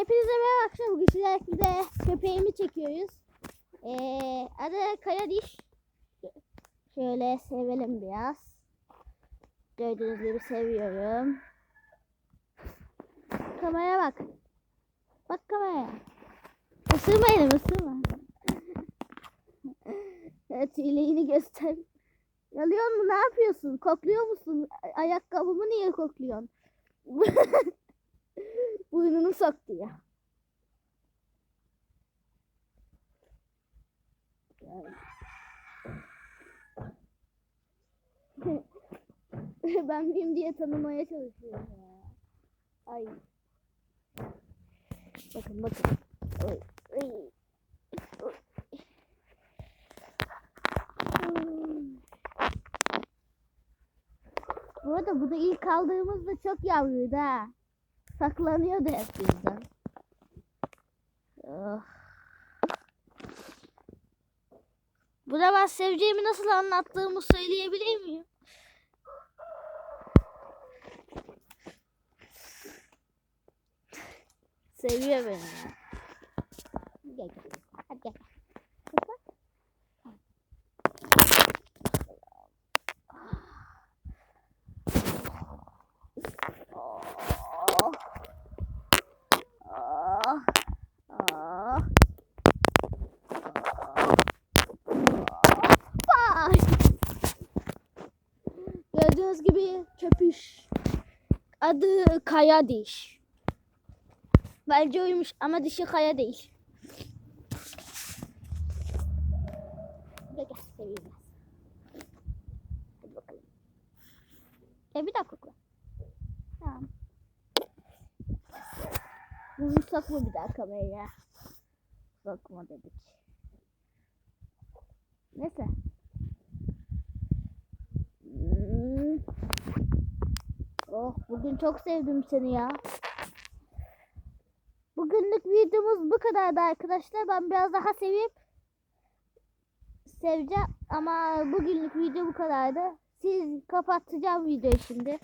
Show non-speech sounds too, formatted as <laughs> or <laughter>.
Hepinize merhaba. Bugün sizlerle köpeğimi çekiyoruz. Ee, adı Kaya Diş. Şöyle sevelim biraz. Gördüğünüz gibi seviyorum. Kameraya bak. Bak kameraya. Isırma elimi ısırma. <laughs> evet ileğini göster. Yalıyor mu ne yapıyorsun? Kokluyor musun? Ay- Ayakkabımı niye kokluyorsun? <laughs> Burnunu soktu ya. <laughs> ben miyim diye tanımaya çalışıyorum ya. Ay. Bakın bakın. Oy. Hmm. Bu arada bu da ilk aldığımızda çok yavruydu ha. Saklanıyordu hep bizden. Oh. Buna ben seveceğimi nasıl anlattığımı söyleyebilir miyim? Seviyor beni. Gel gel. Hadi. Gel bak. Oh. Ah. Ah. Ay. Gördüğünüz gibi köpüş. Adı Kaya Diş. Bence uymuş ama dişi Kaya değil. Seveyim ben. Hadi bakalım. E bir dakika. Tamam. Bunu sokma bir daha kameraya. Sokma dedik. Neyse. Oh bugün çok sevdim seni ya. Bugünlük videomuz bu kadardı arkadaşlar. Ben biraz daha sevip seveceğim ama bugünlük video bu kadardı. Siz kapatacağım videoyu şimdi.